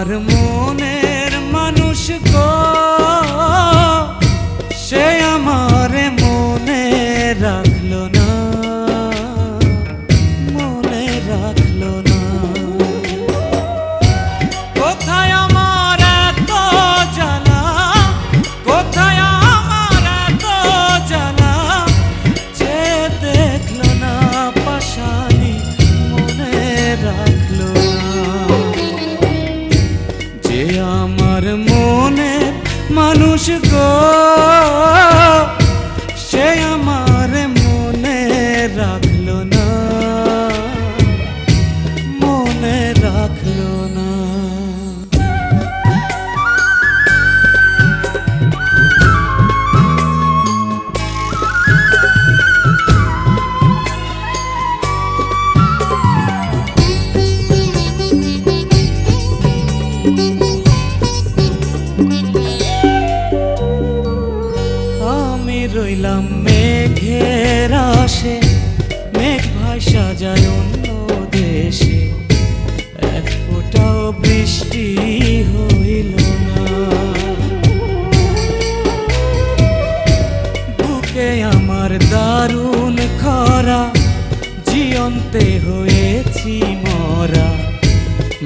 வாரம் আমার মনে মানুষ গো। সে আমার মনে রাখল না। মনে রাখল না। আমি রইলাম মেঘের আসে, মেঘ ভাষা যায় অন্য দেশে। এক ফোঁটাও বৃষ্টি হইল না। বুকে আমার দারুণ খরা, জিয়ন্তে হয়েছি মরা।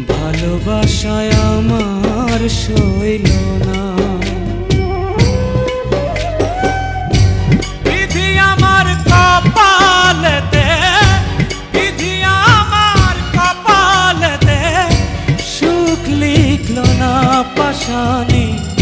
ভালোবাসায় আমার সইল না। 你。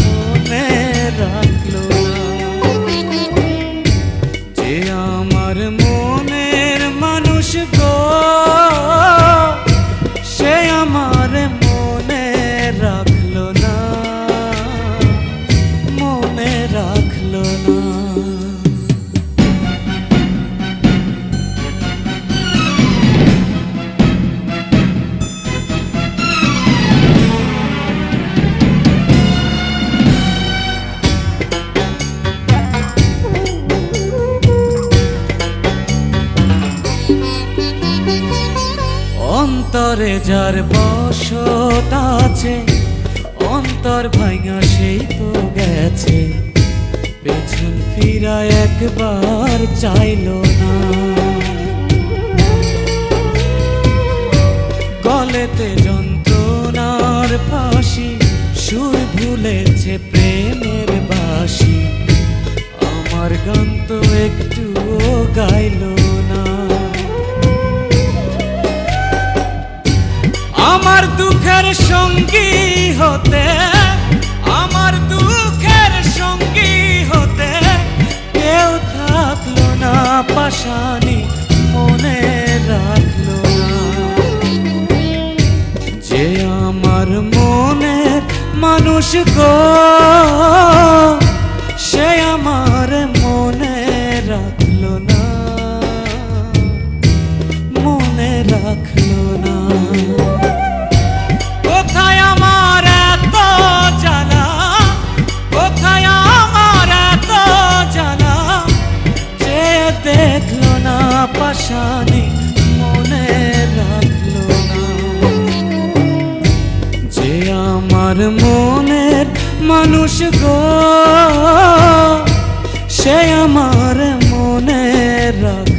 অন্তরে যার বসত আছে, অন্তর ভাঙা সেই তো গেছে। পেছন ফিরা একবার চাইলো না। গলেতে যন্ত্রণার ফাঁসি, সুর ভুলেছে প্রেমের বাসি আমার গান তো গাইলো মানুষ গো। মানুষ গো সে আমার মনে রাখ